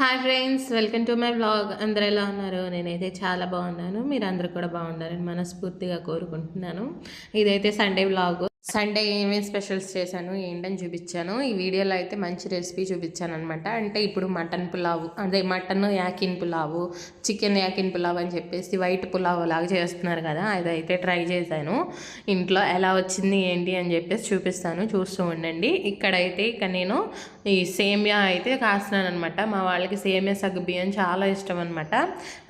Hi friends welcome to my vlog. అందరు ఎలా ఉన్నారు? నేనైతే చాలా బాగున్నాను. మీరు అందరు కూడా బాగున్నారని మనస్ఫూర్తిగా కోరుకుంటున్నాను. ఇదైతే సండే బ్లాగ్ సండే ఏమేమి స్పెషల్స్ చేశాను ఏంటని చూపించాను. ఈ వీడియోలో అయితే మంచి రెసిపీ చూపించాను అనమాట అంటే ఇప్పుడు మటన్ పులావ్ అదే మటన్ యాకిన్ పులావు చికెన్ యాకిన్ పులావ్ అని చెప్పేసి వైట్ పులావ్ లాగా చేస్తున్నారు కదా అదైతే ట్రై చేశాను. ఇంట్లో ఎలా వచ్చింది ఏంటి అని చెప్పేసి చూపిస్తాను. చూస్తూ ఉండండి. ఇక్కడైతే ఇక నేను ఈ సేమియా అయితే కాస్తున్నాను అనమాట మా వాళ్ళకి సేమియా సగ్గు బియ్యం చాలా ఇష్టం అనమాట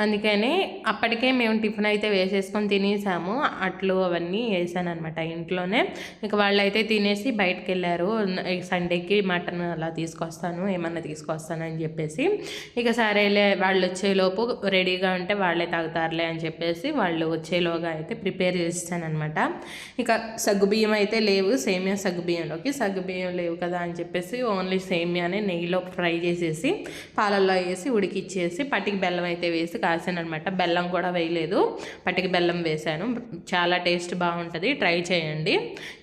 అందుకని అప్పటికే మేము టిఫిన్ అయితే వేసేసుకొని తినేసాము. అట్లు అవన్నీ వేసాను అనమాట ఇంట్లోనే. ఇక వాళ్ళైతే తినేసి బయటకు వెళ్ళారు సండేకి మటన్ అలా తీసుకొస్తాను ఏమన్నా తీసుకొస్తాను అని చెప్పేసి. ఇక సరేలే వాళ్ళు వచ్చేలోపు రెడీగా ఉంటే వాళ్ళే తాగుతారులే అని చెప్పేసి వాళ్ళు వచ్చేలోగా అయితే ప్రిపేర్ చేస్తానమాట ఇక సగ్గుబియ్యం అయితే లేవు. సేమియా సగ్గుబియ్యంలోకి సగ్గుబియ్యం లేవు కదా అని చెప్పేసి ఓన్లీ సేమియానే నెయ్యిలో ఫ్రై చేసేసి పాలల్లో వేసి ఉడికిచ్చేసి పట్టికి బెల్లం అయితే వేసి కాసాను అనమాట బెల్లం కూడా వేయలేదు. పట్టికి బెల్లం వేసాను. చాలా టేస్ట్ బాగుంటుంది. ట్రై చేయండి.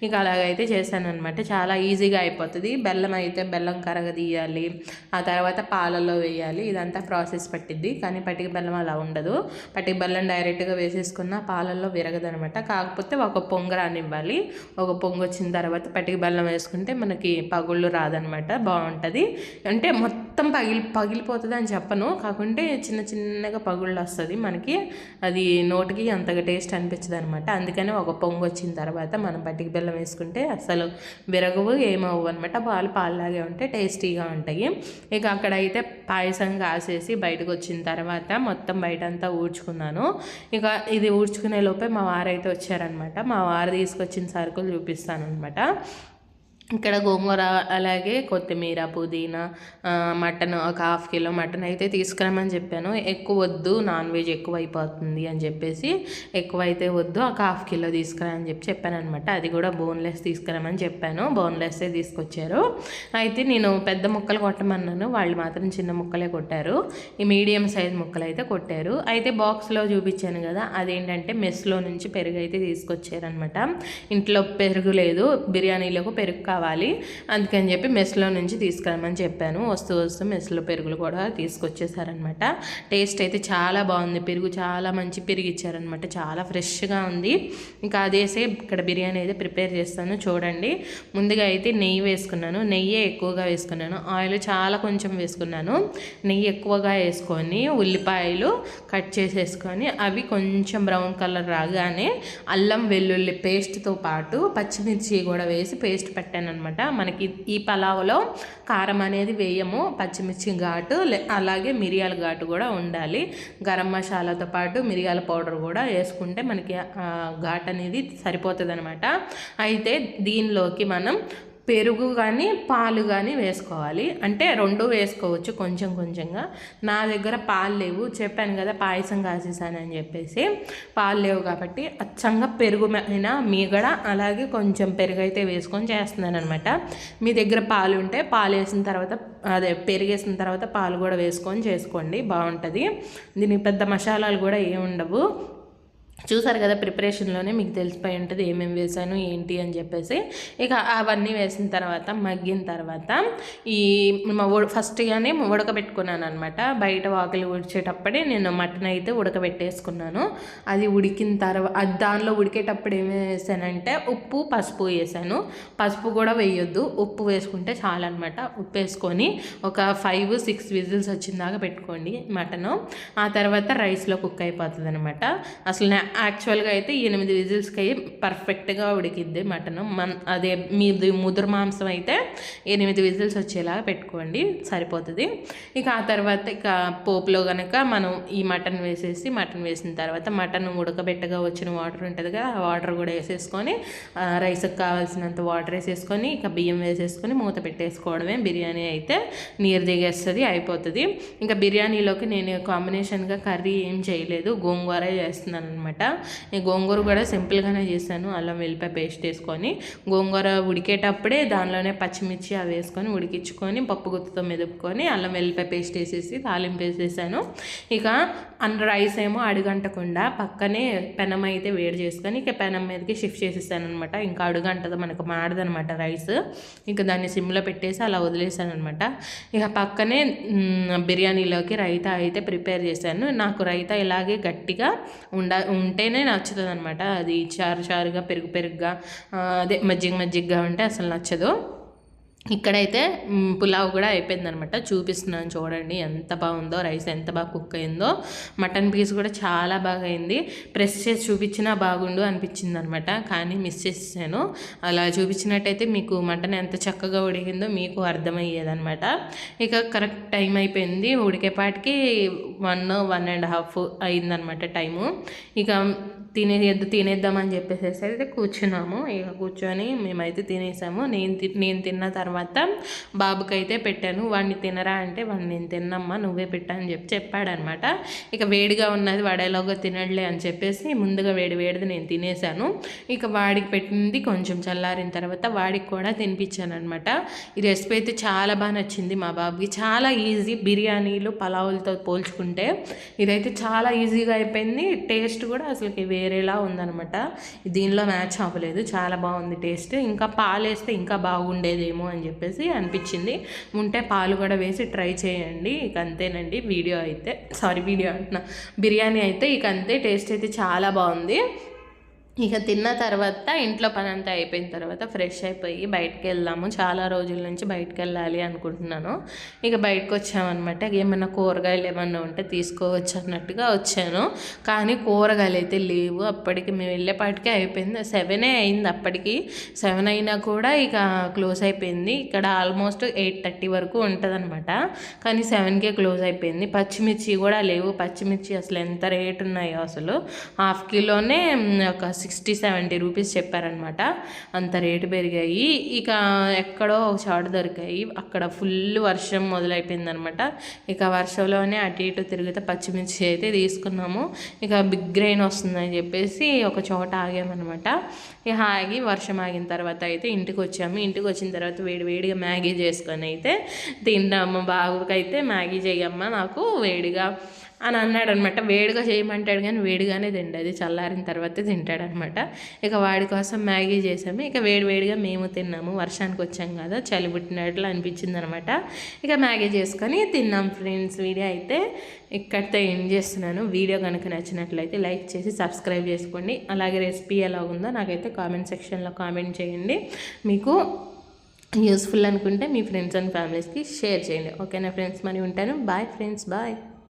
ఇక అలాగైతే చేశాను అనమాట చాలా ఈజీగా అయిపోతుంది. బెల్లం అయితే బెల్లం కరగదీయాలి. ఆ తర్వాత పాలల్లో వేయాలి. ఇదంతా ప్రాసెస్ పట్టిద్ది. కానీ పట్టిక బెల్లం అలా ఉండదు. పట్టిక బెల్లం డైరెక్ట్గా వేసేసుకున్న పాలల్లో విరగదనమాట కాకపోతే ఒక పొంగ ఇవ్వాలి ఒక పొంగు వచ్చిన తర్వాత పట్టిక బెల్లం వేసుకుంటే మనకి పగుళ్ళు రాదనమాట బాగుంటుంది. అంటే మొత్తం పగిలి పగిలిపోతుంది అని చెప్పను. కాకుంటే చిన్న చిన్నగా పగుళ్ళు వస్తుంది మనకి. అది నోటికి అంతగా టేస్ట్ అనిపించదు అనమాట అందుకని ఒక పొంగు వచ్చిన తర్వాత మనం పట్టిక బెల్లం వేసుకుంటే అసలు విరగవు ఏమవు అనమాట పాలు పాలులాగే ఉంటే టేస్టీగా ఉంటాయి. ఇక అక్కడైతే పాయసం కాసేసి బయటకు వచ్చిన తర్వాత మొత్తం బయట అంతా ఊడ్చుకున్నాను. ఇక ఇది ఊడ్చుకునే లోపే మా వారైతే వచ్చారనమాట మా వారు తీసుకొచ్చిన సరుకులు చూపిస్తాను అనమాట ఇక్కడ గోంగూర అలాగే కొత్తిమీర పుదీనా మటన్ ఒక హాఫ్ కిలో మటన్ అయితే తీసుకురామని చెప్పాను. ఎక్కువ వద్దు నాన్ వెజ్ ఎక్కువ అయిపోతుంది అని చెప్పేసి ఎక్కువ అయితే వద్దు ఒక హాఫ్ కిలో తీసుకురామని చెప్పి చెప్పాను అనమాట అది కూడా బోన్లెస్ తీసుకురామని చెప్పాను. బోన్లెస్సే తీసుకొచ్చారు. అయితే నేను పెద్ద ముక్కలు కొట్టమన్నాను. వాళ్ళు మాత్రం చిన్న ముక్కలే కొట్టారు. ఈ మీడియం సైజ్ ముక్కలు అయితే కొట్టారు. అయితే బాక్స్లో చూపించాను కదా అదేంటంటే మెస్లో నుంచి పెరుగు అయితే తీసుకొచ్చారనమాట ఇంట్లో పెరుగు లేదు బిర్యానీలకు పెరుగు కావాలి. అందుకని చెప్పి మెస్లో నుంచి తీసుకురమ్మని చెప్పాను. వస్తూ వస్తూ మెస్లో పెరుగులు కూడా తీసుకొచ్చేసారనమాట. టేస్ట్ అయితే చాలా బాగుంది. పెరుగు చాలా మంచి పెరుగు ఇచ్చారనమాట చాలా ఫ్రెష్గా ఉంది. ఇంకా అదేసే ఇక్కడ బిర్యానీ అయితే ప్రిపేర్ చేస్తాను. చూడండి. ముందుగా అయితే నెయ్యి వేసుకున్నాను. నెయ్యి ఎక్కువగా వేసుకున్నాను. ఆయిల్ చాలా కొంచెం వేసుకున్నాను. నెయ్యి ఎక్కువగా వేసుకొని ఉల్లిపాయలు కట్ చేసేసుకొని అవి కొంచెం బ్రౌన్ కలర్ రాగానే అల్లం వెల్లుల్లి పేస్ట్తో పాటు పచ్చిమిర్చి కూడా వేసి పేస్ట్ పెట్టాను. అనమాట. మనకి ఈ పలావులో కారం అనేది వేయము పచ్చిమిర్చి ఘాటు అలాగే మిరియాల ఘాటు కూడా ఉండాలి. గరం మసాలాతో పాటు మిరియాల పౌడర్ కూడా వేసుకుంటే మనకి ఘాట్ అనేది సరిపోతుంది అనమాట అయితే దీనిలోకి మనం పెరుగు కానీ పాలు కానీ వేసుకోవాలి. అంటే రెండు వేసుకోవచ్చు కొంచెం కొంచెంగా. నా దగ్గర పాలు లేవు. చెప్పాను కదా పాయసం కాసేసానని చెప్పేసి. పాలు లేవు కాబట్టి అచ్చంగా పెరుగు అయినా మీగడ అలాగే కొంచెం పెరుగు అయితే వేసుకొని చేస్తున్నాను అనమాట మీ దగ్గర పాలు ఉంటే పాలు వేసిన తర్వాత అదే పెరిగేసిన తర్వాత పాలు కూడా వేసుకొని చేసుకోండి. బాగుంటుంది దీనికి పెద్ద మసాలాలు కూడా ఏమి ఉండవు చూసారు కదా ప్రిపరేషన్లోనే మీకు తెలిసిపోయి ఉంటుంది ఏమేమి వేసాను ఏంటి అని చెప్పేసి. ఇక అవన్నీ వేసిన తర్వాత మగ్గిన తర్వాత ఈ ఫస్ట్గానే ఉడకబెట్టుకున్నాను అనమాట బయట వాకిలి ఉడిచేటప్పుడే నేను మటన్ అయితే ఉడకబెట్టేసుకున్నాను. అది ఉడికిన తర్వాత దానిలో ఉడికేటప్పుడు ఏమి వేసానంటే ఉప్పు పసుపు వేసాను. పసుపు కూడా వేయొద్దు. ఉప్పు వేసుకుంటే చాలన్నమాట. ఉప్పు వేసుకొని ఒక ఫైవ్ సిక్స్ విజిల్స్ వచ్చిన దాకా పెట్టుకోండి మటను. ఆ తర్వాత రైస్లో కుక్ అయిపోతుంది అనమాట అసలు యాక్చువల్గా అయితే ఎనిమిది విజిల్స్కి పర్ఫెక్ట్గా ఉడికిద్ది మటన్. మన అదే మీది ముదురు మాంసం అయితే ఎనిమిది విజిల్స్ వచ్చేలాగా పెట్టుకోండి సరిపోతుంది. ఇక ఆ తర్వాత ఇక పోపులో కనుక మనం ఈ మటన్ వేసేసి మటన్ వేసిన తర్వాత మటన్ ఉడకబెట్టగా వచ్చిన వాటర్ ఉంటుంది కదా ఆ వాటర్ కూడా వేసేసుకొని రైస్కి కావాల్సినంత వాటర్ వేసేసుకొని ఇక బియ్యం వేసేసుకొని మూత పెట్టేసుకోవడమే. బిర్యానీ అయితే నీరు దిగేస్తుంది అయిపోతుంది. ఇంకా బిర్యానీలోకి నేను కాంబినేషన్గా కర్రీ ఏం చేయలేదు. గోంగూర చేస్తున్నాను అనమాట అనమాట. ఈ గోంగూర కూడా సింపుల్గానే చేశాను. అల్లం వెల్లిపాయ పేస్ట్ వేసుకొని గోంగూర ఉడికేటప్పుడే దానిలోనే పచ్చిమిర్చి అవి వేసుకొని ఉడికించుకొని పప్పు గుత్తుతో మెదుపుకొని అల్లం వెల్లిపాయ పేస్ట్ వేసేసి తాలింపు వేసేసాను. ఇక అన్న రైస్ ఏమో అడుగంటకుండా పక్కనే పెనం అయితే వేడి చేసుకొని ఇక పెనం మీదకి షిఫ్ట్ చేసేసాను అనమాట ఇంకా అడుగంటది మనకు మాడదనమాట రైస్. ఇంకా దాన్ని సిమ్లో పెట్టేసి అలా వదిలేసాను అనమాట ఇక పక్కనే బిర్యానీలోకి రైతా అయితే ప్రిపేర్ చేశాను. నాకు రైతా ఇలాగే గట్టిగా ఉండ ఉంటేనే నచ్చుతుంది అనమాట అది చారు చారుగా పెరుగు పెరుగుగా అదే మజ్జిగ మజ్జిగగా ఉంటే అసలు నచ్చదు. ఇక్కడైతే పులావ్ కూడా అయిపోయిందనమాట. చూపిస్తున్నాను చూడండి ఎంత బాగుందో రైస్ ఎంత బాగా కుక్ అయిందో. మటన్ పీస్ కూడా చాలా బాగా అయింది. ప్రెస్ చేసి చూపించినా బాగుండు అనిపించింది అనమాట కానీ మిస్ చేసేసాను. అలా చూపించినట్టయితే మీకు మటన్ ఎంత చక్కగా ఉడికిందో మీకు అర్థమయ్యేదనమాట. ఇక కరెక్ట్ టైం అయిపోయింది. ఉడికేపాటికి వన్ వన్ అండ్ హాఫ్ అయిందనమాట టైము. ఇక తినేది తినేద్దామని చెప్పేసి అయితే కూర్చున్నాము. ఇక కూర్చొని మేమైతే తినేసాము. నేను తి నేను తిన్న తర్వాత బాబుకి అయితే పెట్టాను. వాడిని తినరా అంటే వాడిని నేను తిన్నమ్మా నువ్వే పెట్టాను చెప్పి చెప్పాడనమాట. ఇక వేడిగా ఉన్నది వాడేలాగా తినడలే అని చెప్పేసి ముందుగా వేడి వేడిది నేను తినేసాను. ఇక వాడికి పెట్టింది కొంచెం చల్లారిన తర్వాత వాడికి కూడా తినిపించాను అనమాట ఈ రెసిపీ అయితే చాలా బాగా నచ్చింది మా బాబుకి. చాలా ఈజీ బిర్యానీలు పలావులతో పోల్చుకుంటే. ఇదైతే చాలా ఈజీగా అయిపోయింది. టేస్ట్ కూడా అసలుకి వేరేలా ఉందనమాట దీనిలో మ్యాచ్ అవ్వలేదు. చాలా బాగుంది టేస్ట్. ఇంకా పాలు వేస్తే ఇంకా బాగుండేదేమో అని చెప్పేసి అనిపించింది. ఉంటే పాలు కూడా వేసి ట్రై చేయండి. ఇక అంతేనండి. వీడియో అయితే సారీ వీడియో అంటున్నా. బిర్యానీ అయితే ఇక అంతే. టేస్ట్ అయితే చాలా బాగుంది. ఇక తిన్న తర్వాత ఇంట్లో పని అంతా అయిపోయిన తర్వాత ఫ్రెష్ అయిపోయి బయటకు వెళ్దాము. చాలా రోజుల నుంచి బయటకు వెళ్ళాలి అనుకుంటున్నాను. ఇక బయటకు వచ్చామన్నమాట. ఏమైనా కూరగాయలు ఏమన్నా ఉంటే తీసుకోవచ్చు అన్నట్టుగా వచ్చాను. కానీ కూరగాయలు అయితే లేవు. అప్పటికి మేము వెళ్ళేపాటికే అయిపోయింది. సెవెనే అయింది అప్పటికి. సెవెన్ అయినా కూడా ఇక క్లోజ్ అయిపోయింది. ఇక్కడ ఆల్మోస్ట్ ఎయిట్ థర్టీ వరకు ఉంటుందన్నమాట. కానీ సెవెన్కే క్లోజ్ అయిపోయింది. పచ్చిమిర్చి కూడా లేవు. పచ్చిమిర్చి అసలు ఎంత రేటు ఉన్నాయో అసలు. హాఫ్ కిలోనే ఒక సిక్స్టీ సెవెంటీ రూపీస్ చెప్పారనమాట అంత రేటు పెరిగాయి. ఇక ఎక్కడో ఒక చోట దొరికాయి. అక్కడ ఫుల్ వర్షం మొదలైపోయిందనమాట ఇక వర్షంలోనే అటు ఇటు తిరిగితే పచ్చిమిర్చి అయితే తీసుకున్నాము. ఇక బిగ్ గ్రెయిన్ వస్తుందని చెప్పేసి ఒక చోట ఆగామన్నమాట. ఇక ఆగి వర్షం ఆగిన తర్వాత అయితే ఇంటికి వచ్చాము. ఇంటికి వచ్చిన తర్వాత వేడి వేడిగా మ్యాగీ చేసుకొని అయితే తిన్నాము. బాబుకైతే మ్యాగీ చేయమ్మ నాకు వేడిగా అని అన్నాడు అనమాట వేడిగా చేయమంటాడు కానీ వేడిగానే తిండది చల్లారిన తర్వాతే తింటాడనమాట. ఇక వాడి కోసం మ్యాగీ చేసాము. ఇక వేడి వేడిగా మేము తిన్నాము. వర్షానికి వచ్చాం కదా చలి పుట్టినట్లు అనిపించింది అనమాట ఇక మ్యాగీ చేసుకొని తిన్నాం ఫ్రెండ్స్. వీడియో అయితే ఇక్కడితో ఎండ్ చేస్తున్నాను. వీడియో కనుక నచ్చినట్లయితే లైక్ చేసి సబ్స్క్రైబ్ చేసుకోండి. అలాగే రెసిపీ ఎలా ఉందో నాకైతే కామెంట్ సెక్షన్లో కామెంట్ చేయండి. మీకు యూస్ఫుల్ అనుకుంటే మీ ఫ్రెండ్స్ అండ్ ఫ్యామిలీస్కి షేర్ చేయండి. ఓకేనా ఫ్రెండ్స్? మరి ఉంటాను. Bye friends. బాయ్.